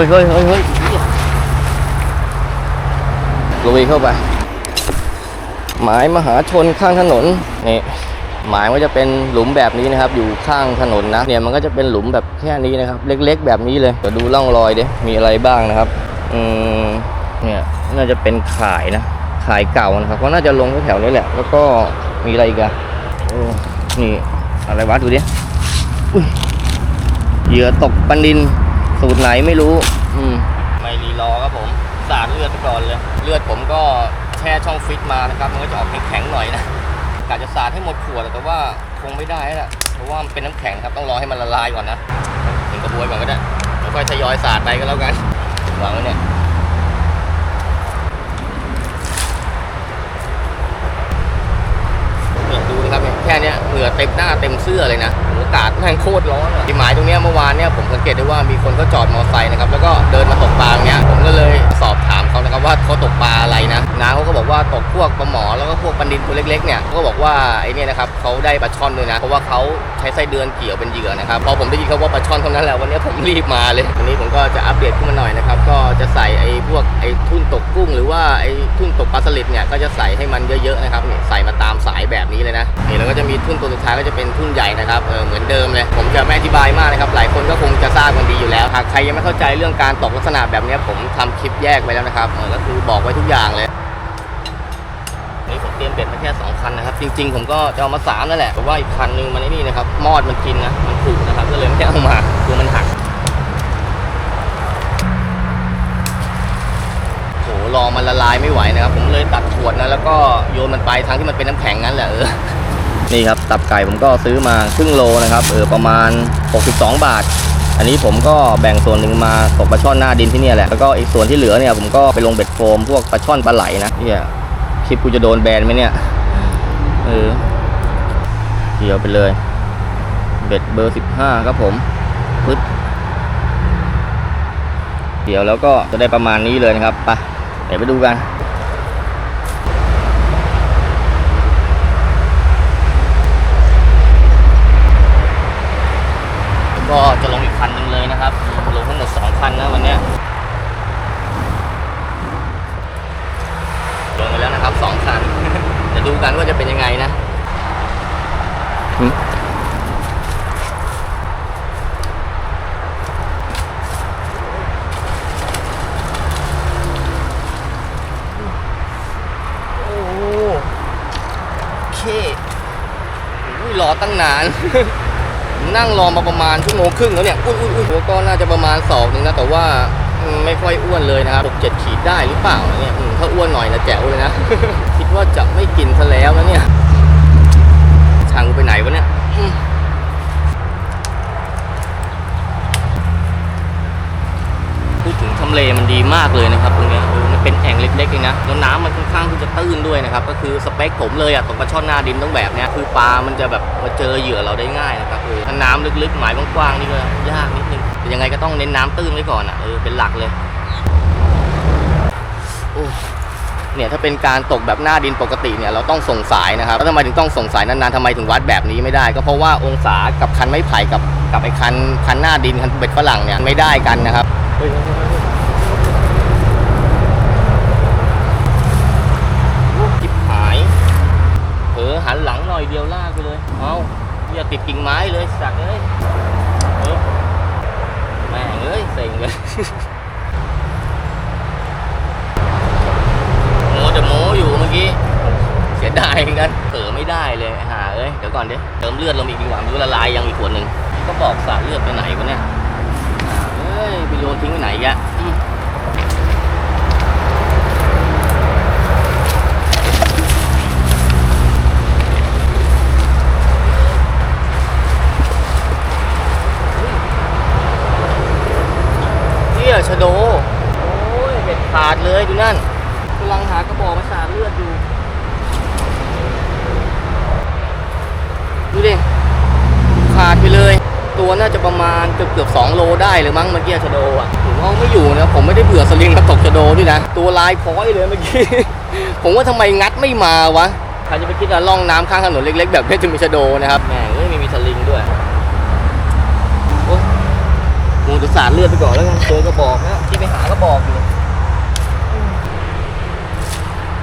ฮ้ยเฮ้ยเฮ้ยเฮ้ยลุยเข้าไป หมายมหาชนข้างถนนนี่หมายว่าจะเป็นหลุมแบบนี้นะครับ อยู่ข้างถนนนะเนี่ยมันก็จะเป็นหลุมแบบแค่นี้นะครับ เล็ก ๆ แบบนี้เลยเดี๋ยวดูร่องรอยดิมีอะไรบ้างนะครับอืมเนี่ยน่าจะเป็นข่ายนะข่ายเก่านะครับก็น่าจะลงแถวๆนี้แหละ แล้วก็มีอะไรอีกอะโอ้นี่อะไรวะดูดิอุ้ยเหยื่อตกปันดิน สูตรไหนไม่รู้ อืมไม่รีรอครับผม สาดเลือดไปก่อนเลย เลือดผมก็แช่ช่องฟิตมานะครับ มันก็จะออกแข็งๆหน่อยนะกะจะสาดให้หมดขวดแต่ว่าคงไม่ได้แล้วล่ะเพราะว่ามันเป็นน้ำแข็งครับต้องรอให้มันละลายก่อนนะถึงกระบวยก่อนก็ได้แล้วค่อยทยอยสาดไปก็แล้วกันวางไว้เนี่ยเนี่ยดูนะครับเนี่ยแค่เนี้ยเหงื่อเต็มหน้าเต็มเสื้อเลยนะโอ้โหอากาศแม่งโคตรร้อนอะที่หมายตรงเนี้ยเมื่อวานเนี่ยผมสังเกตได้ว่ามีคนก็จอดมอเตอร์ไซค์นะครับแล้วก็เดินมาตกปลาอย่างเนี้ยผมก็เลยสอบถามเขานะครับว่าเขาตกปลาอะไรนะน้าเขาก็บอกว่าตกพวกปลาหมอแล้วก็พวกปันดินตัวเล็กๆเนี่ยเขาก็บอกว่าไอ้นี่นะครับเขาได้ปลาช่อนด้วยนะเพราะว่าเขาใช้ไส้เดือนเกี่ยวเป็นเหยื่อนะครับพอผมได้ยินเขาว่าปลาช่อนเท่านั้นแหละวันนี้ผมรีบมาเลยวันนี้ผมก็จะอัปเดตขึ้นมาหน่อยนะครับก็จะใส่ไอ้พวกไอ้ทุ่นตกกุ้ง หรือว่าไอ้ทุ่นตกปลาสลิดเนี่ยก็จะใส่ให้มันเยอะๆนะครับใส่มาตามสายแบบนี้เลยนะนี่แล้วก็จะมีทุ่นตัวสุดท้ายก็จะเป็นทุ่นใหญ่นะครับเออเหมือนเดิมเลย ผมจะไม่อธิบายมากนะครับ หลายคนก็คงจะทราบกันดีอยู่แล้ว หากใครยังไม่เข้าใจเรื่องการตกลักษณะแบบนี้ผมทำคลิปแยกไว้แล้วนะครับเออก็คือบอกไว้ทุกอย่างเลยนี่ผมเตรียมเบ็ดมาแค่สองคันนะครับ จริง ๆ ผมก็จะเอามาสามนั่นแหละแต่ว่าอีกคันนึงมันนี่นะครับ มอดมันกินนะ มันผุนะครับ ก็เลยไม่ได้เอามาตัวมันหักโหรอมันละลายไม่ไหวนะครับ ผมเลยตัดขวดนะ แล้วก็โยนมันไปทางที่มันเป็นน้ำแข็งนั้นแหละเออ นี่ครับตับไก่ผมก็ซื้อมาครึ่งโลนะครับเออประมาณ 62 บาท อันนี้ผมก็แบ่งส่วนหนึ่งมาตกปลาช่อนหน้าดินที่นี่แหละแล้วก็อีกส่วนที่เหลือเนี่ยผมก็ไปลงเบ็ดโฟมพวกปลาช่อนปลาไหลนะเนี่ยคลิปกูจะโดนแบนไหมเนี่ยเออเกี่ยวไปเลย เบ็ดเบอร์ 15 ครับผมปึ๊ดเดี๋ยวแล้วก็จะได้ประมาณนี้เลยนะครับไปเดี๋ยวไปดูกัน ก็จะลงอีกคันหนึ่งเลยนะครับ ลงทั้งหมดสองคันนะวันเนี้ยลงไปแล้วนะครับสองคันจะดูกันว่าจะเป็นยังไงนะโอ้โหโอเคอุ้ยรอตั้งนาน นั่งรอมาประมาณชั่วโมงครึ่งแล้วเนี่ยอุ้ยอุ้ยอุ้ยหัวก็น่าจะประมาณสองนึงนะแต่ว่าไม่ค่อยอ้วนเลยนะครับหกเจ็ดขีดได้หรือเปล่าเนี่ยอืมถ้าอ้วนหน่อยนะแจ๋วเลยนะ คิดว่าจะไม่กินซะแล้วนะเนี่ยช่างไปไหนวะเนี่ยอืม พูดถึงทำเลมันดีมากเลยนะครับตรงเนี้ยเออมันเป็นแอ่งเล็กๆเองนะแล้วน้ำมันค่อนข้างที่จะตื้นด้วยนะครับก็คือสเปคผมเลยอะตกปลาช่อนหน้าดินต้องแบบเนี้ยคือปลามันจะแบบมาเจอเหยื่อเราได้ง่ายนะครับเออถ้าน้ำลึกๆหมายกว้างๆนี่ก็ยากนิดนึงแต่ยังไงก็ต้องเน้นน้ำตื้นไว้ก่อนอะเออเป็นหลักเลยโอ้เนี่ยถ้าเป็นการตกแบบหน้าดินปกติเนี่ยเราต้องส่งสายนะครับแล้วทำไมถึงต้องส่งสายนานๆทำไมถึงวัดแบบนี้ไม่ได้ ก็เพราะว่าองศากับคันไม้ไผ่กับกับไอ้คันคันหน้าดินคันเบ็ดฝรั่งเนี่ยไม่ได้กันนะครับ จิบหาย เผลอหันหลังหน่อยเดียวลากไปเลย เอาอย่าติดกิ่งไม้เลยสักเอ้ยเออแม่งเอ้ยเซ็งเลยโมจะโมอยู่เมื่อกี้เสียดายเหมือนกันเผลอไม่ได้เลยหาเอ้ยเดี๋ยวก่อนเดี๋ยวเติมเลือดลงอีกดีกว่าไม่รู้ละลายยังอีกขวดหนึ่งก็บอกสาเลือดไปไหนวะเนี่ย โยนทิ้งไปไหนอีกอะเที่ยชะโด โอ้ยเด็ดขาดเลยดูนั่นกำลังหากระบอกมาสาดเลือดอยู่ดูดิขาดไปเลย ตัวน่าจะประมาณเกือบเกือบสองโลได้เลยมั้งเมื่อกี้ชะโดอะผมเอาไม่อยู่นะผมไม่ได้เบื่อสลิงมาตกชะโดด้วยนะ ตัวลายพ้อยเลยเมื่อกี้ ผมว่าทำไมงัดไม่มาวะใครจะไปคิดว่าล่องน้ำข้างถนนเล็ก ๆ แบบนี้จะมีชะโดนะครับแหมเอ้ยไม่มีสลิงด้วยโอ๊ยกูจะสาดเลือดไปก่อนแล้วกันเจอกระบอกนะที่ไปหากระบอกอยู่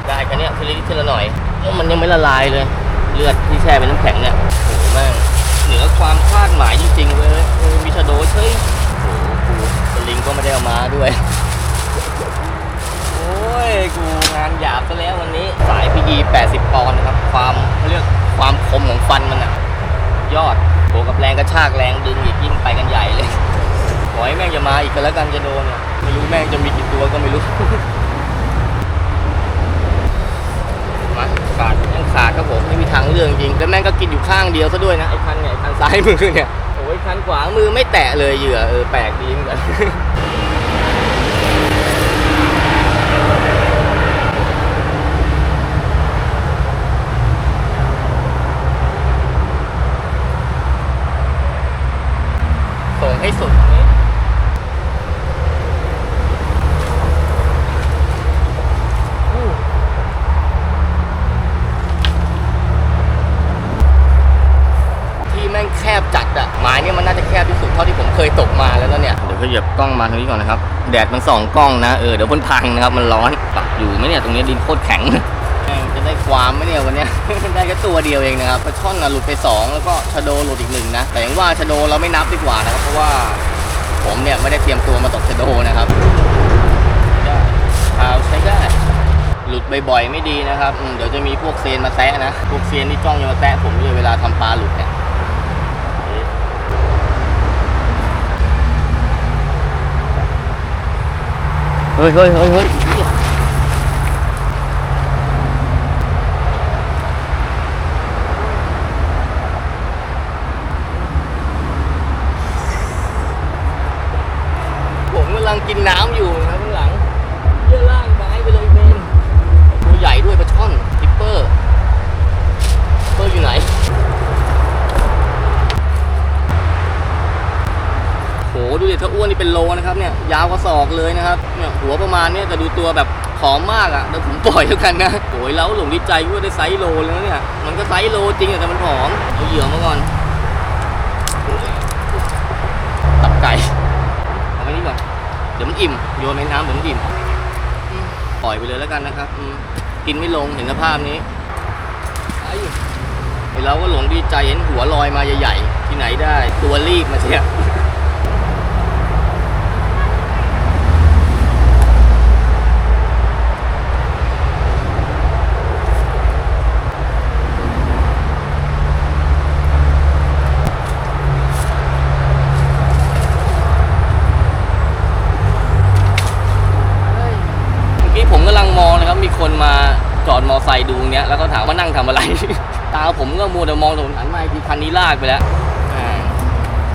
ได้แค่เนี้ยทีละนิดทีละหน่อยแล้วมันยังไม่ละลายเลย เลือดที่แช่เป็นน้ำแข็งเนี่ยโอ้โหม่ง เหนือความคาดหมายจริงๆเลยเออมีชาโดเฉยโอ้โหกูสลิงก็ไม่ได้เอามาด้วย โอ้ย กูงานหยาบซะแล้ววันนี้ สาย PE 80 ปอนด์นะครับ ความเขาเรียกความคมของฟันมันอะยอดโบวกับแรงกระชากแรงดึงอีกยิ่งไปกันใหญ่เลย ขอให้แม่งจะมาอีกก็แล้วกันจะโดนเนี่ยไม่รู้แม่งจะมีกี่ตัวก็ไม่รู้ มาขาดยังขาดครับผม ทางเรื่องจริงแล้วแม่งก็กินอยู่ข้างเดียวซะด้วยนะไอ้คันเนี่ยไอ้คันซ้ายมือเนี่ยโอ้ยคันขวามือไม่แตะเลยเหยื่อเออแปลกดีเหมือนกันส่งให้สุดตรงนี้อู้ที่แม่งแคบจัดอะหมายเนี่ยมันน่าจะแคบที่สุดเท่าที่ผมเคยตกมาแล้วนะเนี่ย เดี๋ยว ขยับกล้องมาทางนี้ก่อนนะครับ แดดมันส่องกล้องนะ เออ เดี๋ยวพ้นพังนะครับ มันร้อนปรับอยู่ไหมเนี่ย ตรงนี้ดินโคตรแข็งจะได้ความไหมเนี่ยวันเนี้ยได้แค่ตัวเดียวเองนะครับปลาช่อนนะหลุดไปสองแล้วก็ชะโดหลุดอีกหนึ่งนะ แต่ย่างว่าชะโดเราไม่นับดีกว่านะครับ เพราะว่าผมเนี่ยไม่ได้เตรียมตัวมาตกชะโดนะครับข่าวใช้ได้หลุดบ่อยๆไม่ดีนะครับ เดี๋ยวจะมีพวกเซียนมาแตะนะ พวกเซียนที่จ้องจะมาแตะผมเลยเวลาทำปลาหลุดเนี่ย เฮ้ยเฮ้ยเฮ้ยเฮ้ยผมกำลังกินน้ำอยู่นะข้างหลังเยื่อล่างไม้ไปเลยเมนตัวใหญ่ด้วยปลาช่อนทิปเปอร์เปอร์อยู่ไหนโหดูดิถ้าอ้วนนี่เป็นโลนะครับเนี่ยยาวกว่าศอกเลยนะครับ เนี่ยหัวประมาณเนี้ยแต่ดูตัวแบบผอมมากอะ่ะเดี๋ยวผมปล่อยแล้วกันนะโอยแล้วหลงดีใจว่าได้ไซส์โลแล้วเนี่ย มันก็ไซส์โลจริงแต่มันผอมเอาเหยื่อมาก่อนตับไก่เอาไว้นี่ก่อนเดี๋ยวมันอิ่มโยนในน้ำเดี๋ยวมันอิ่มปล่อยไปเลยแล้วกันนะครับกินไม่ลงเห็นสภาพนี้ไอ้ไอ้เราก็หลงดีใจเห็นหัวลอยมาใหญ่ๆที่ไหนได้ ตัวรีบมาเชีย เมื่อกี้ผมกำลังมองนะครับ มีคนมา จอดมอไซค์ดูเนี้ยแล้วก็ถามว่านั่งทำอะไร ตาผมก็มัวแต่มองถนนหันมาอีกทีคันนี้ลากไปแล้ว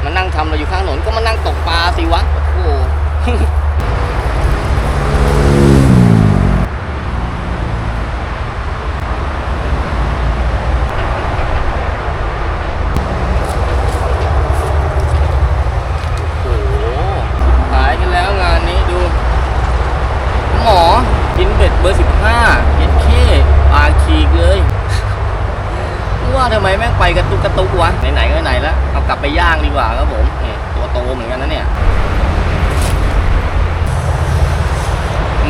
มันั่งทำอะไรอยู่ข้างถนนก็มานั่งตกปลาสิวะ โอ้โห โอ้โหหายกันแล้วงานนี้ดู หมอกินเบ็ดเบอร์สิบห้าเย็นเข้ปลาขีกเลย ว่า ทำไมแม่งไปกระตุกกระตุกวะไหนๆก็ไหนแล้วเอากลับไปย่างดีกว่าครับผมนี่ตัวโตเหมือนกันนะเนี่ย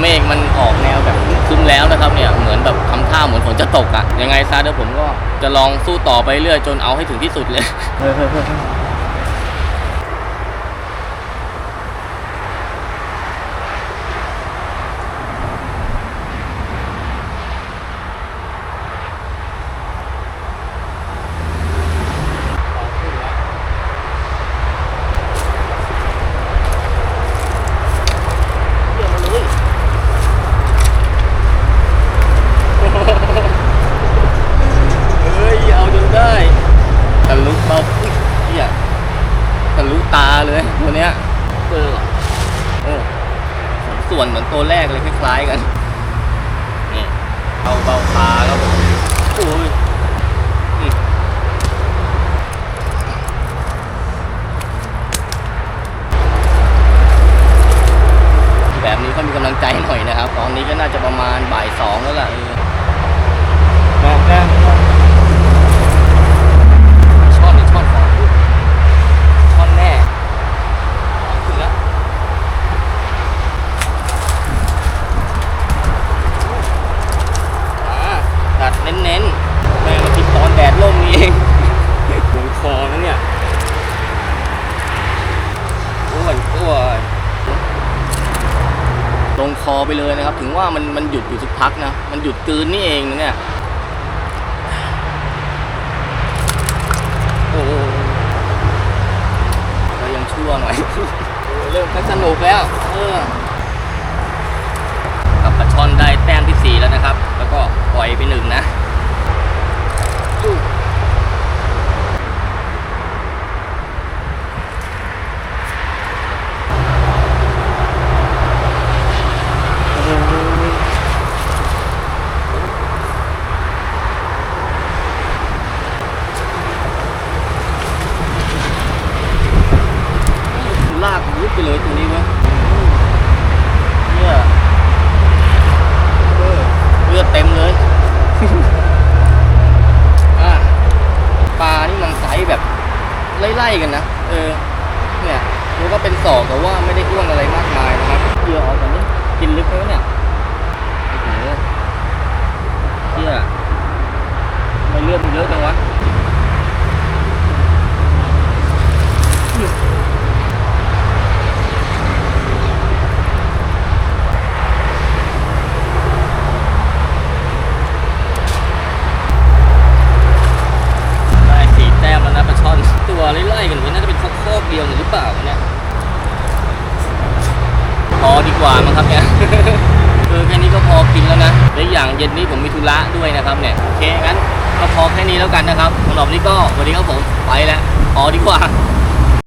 เมฆมันออกแนวแบบคึ้มแล้วนะครับเนี่ยเหมือนแบบทำท่าเหมือนฝนจะตกอะยังไงซะเดี๋ยวผมก็จะลองสู้ต่อไปเรื่อยจนเอาให้ถึงที่สุดเลย เยี่ยมมาเลยเฮ้ย เอาจนได้ทะลุเบาอุ๊ยเฮียทะลุตาเลยตัวเนี้ยเออเออส่ วนเหมือนตัวแรกเลยคล้ายๆกันนี่เอาเบาตาครับผมโอ้ยอืมแบบนี้ก็มีกำลังใจหน่อยนะครับ ตอนนี้ก็น่าจะประมาณบ่ายสองแล้วล่ะ เน้นๆแม่งมาติดตอนแดดร่มนี่เองหมุนคอนะเนี่ยอ้วนตัวนลงคอไปเลยนะครับ ถึงว่ามันมันหยุดอยู่สักพักนะ มันหยุดตื่นนี่เองเนี่ยโอ้ยรายังชั่วหน่อย เริ่มสนุกแล้ว เออกับปะชอนได้แต้มที่สี่แล้วนะครับ แล้วก็ปล่อยไปหนึ่งนะ อู้ลากยุบไปเลยตรงนี้เว้ยเนี่ยเออเลือดเต็มเลย อะปลานี่มันไซส์แบบไล่ๆกันนะ เออ เนี่ยรู้ว่า เป็นศอกแต่ว่าไม่ได้อ้วนอะไรมากมายนะครับเหยื่อออกแบบนี้กินลึกไหมเนี่ยโอ้โหเชี่อไม่เลือดมันเยอะจังวะ ได้สี่แต้มแล้วนะปลาช่อน ตัวไล่ๆกันไว้น่าจะเป็นโคกๆเดียวหรือเปล่าเนี่ยพอ ดีกว่ามั้งครับเนี่ยเออแค่นี้ก็พอกินแล้วนะและอย่างเย็นนี้ผมมีธุระด้วยนะครับเนี่ยโอเคงั้นก็พอแค่นี้แล้วกันนะครับสำหรับนี้ก็สวัสดีครับผมไปแล้วพอดีกว่า